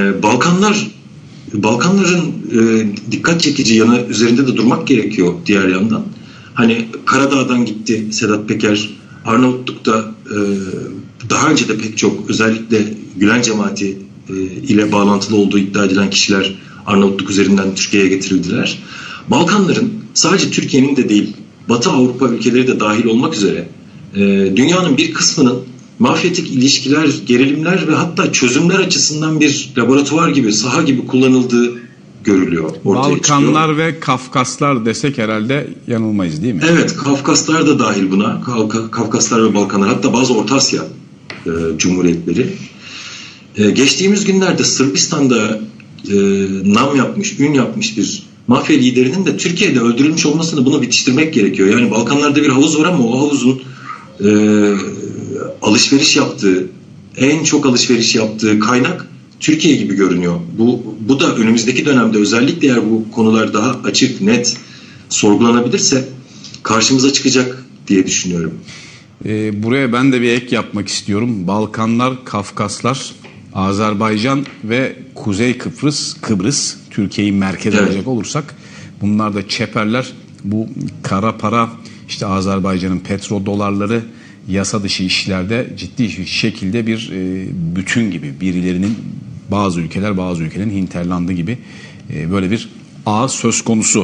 Ee, Balkanlar Balkanların e, dikkat çekici yanı üzerinde de durmak gerekiyor diğer yandan. Hani Karadağ'dan gitti Sedat Peker, Arnavutluk'ta e, daha önce de pek çok özellikle Gülen cemaati e, ile bağlantılı olduğu iddia edilen kişiler Arnavutluk üzerinden Türkiye'ye getirildiler. Balkanların sadece Türkiye'nin de değil Batı Avrupa ülkeleri de dahil olmak üzere e, dünyanın bir kısmının mafyatik ilişkiler, gerilimler ve hatta çözümler açısından bir laboratuvar gibi, saha gibi kullanıldığı görülüyor. Ortaya Balkanlar çıkıyor. ve Kafkaslar desek herhalde yanılmayız değil mi? Evet, Kafkaslar da dahil buna. Kafkaslar ve Balkanlar, hatta bazı Orta Asya e, cumhuriyetleri. E, geçtiğimiz günlerde Sırbistan'da e, nam yapmış, ün yapmış bir mafya liderinin de Türkiye'de öldürülmüş olmasını bunu bitiştirmek gerekiyor. Yani Balkanlarda bir havuz var ama o havuzun e, alışveriş yaptığı, en çok alışveriş yaptığı kaynak Türkiye gibi görünüyor. Bu, bu da önümüzdeki dönemde özellikle eğer bu konular daha açık, net sorgulanabilirse karşımıza çıkacak diye düşünüyorum. Ee, buraya ben de bir ek yapmak istiyorum. Balkanlar, Kafkaslar, Azerbaycan ve Kuzey Kıbrıs, Kıbrıs Türkiye'yi merkez Evet. alacak olursak bunlar da çeperler. Bu kara para işte Azerbaycan'ın petrodolarları yasa dışı işlerde ciddi şekilde bir e, bütün gibi birilerinin bazı ülkeler bazı ülkelerin hinterlandı gibi e, böyle bir ağ söz konusu.